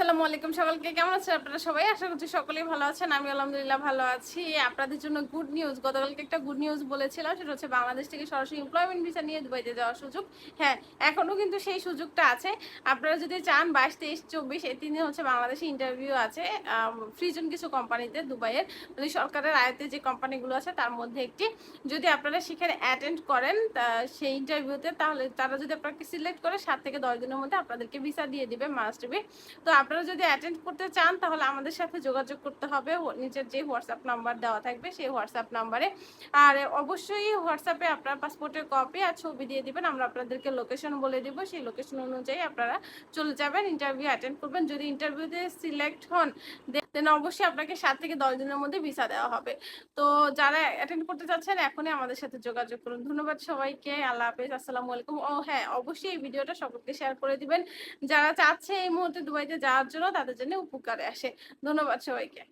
আসসালামু আলাইকুম সকলকে, কেমন আছেন আপনারা সবাই? আশা করছি সকলেই ভালো আছেন, আমি আলহামদুলিল্লাহ ভালো আছি। আপনাদের জন্য গুড নিউজ গতকালকে একটা গুড নিউজ বলেছিলাম, সেটা হচ্ছে বাংলাদেশ থেকে সরাসরি এমপ্লয়মেন্ট ভিসা নিয়ে দুবাইতে যাওয়ার সুযোগ। হ্যাঁ এখনও কিন্তু সেই সুযোগটা আছে। আপনারা যদি চান, বাইশ, তেইশ, চব্বিশ এই তিন হচ্ছে বাংলাদেশে ইন্টারভিউ আছে ফ্রিজন কিছু কোম্পানিতে দুবাইয়ের। মানে সরকারের আয়তে যে কোম্পানিগুলো আছে, তার মধ্যে একটি। যদি আপনারা সেখানে অ্যাটেন্ড করেন সেই ইন্টারভিউতে তাহলে তারা যদি আপনাকে সিলেক্ট করে, সাত থেকে দশ দিনের মধ্যে আপনাদেরকে ভিসা দিয়ে দিবে মাস্ট বি তো আপনারা যদি অ্যাটেন্ড করতে চান, তাহলে আমাদের সাথে যোগাযোগ করতে হবে। নিচের যে হোয়াটসঅ্যাপ নাম্বার দেওয়া থাকবে, সেই হোয়াটসঅ্যাপ নাম্বারে আর অবশ্যই হোয়াটসঅ্যাপে আপনার পাসপোর্টের কপি আর ছবি দিয়ে দিবেন। আমরা আপনাদেরকে লোকেশন বলে দিব। সেই লোকেশন অনুযায়ী আপনারা চলে যাবেন ইন্টারভিউ অ্যাটেন্ড করবেন। যদি ইন্টারভিউতে সিলেক্ট হন দেন অবশ্যই আপনাকে সাত থেকে দশ দিনের মধ্যে ভিসা দেওয়া হবে। তো যারা অ্যাটেন্ড করতে চাচ্ছেন, এখনই আমাদের সাথে যোগাযোগ করুন। ধন্যবাদ সবাইকে, আল্লাহ হাফেজ, আসসালামু আলাইকুম। ও হ্যাঁ অবশ্যই এই ভিডিওটা সকলকে শেয়ার করে দিবেন। যারা চাচ্ছে এই মুহূর্তে দুবাইতে যাওয়ার জন্য, তাদের জন্য উপকারে আসে। ধন্যবাদ সবাইকে।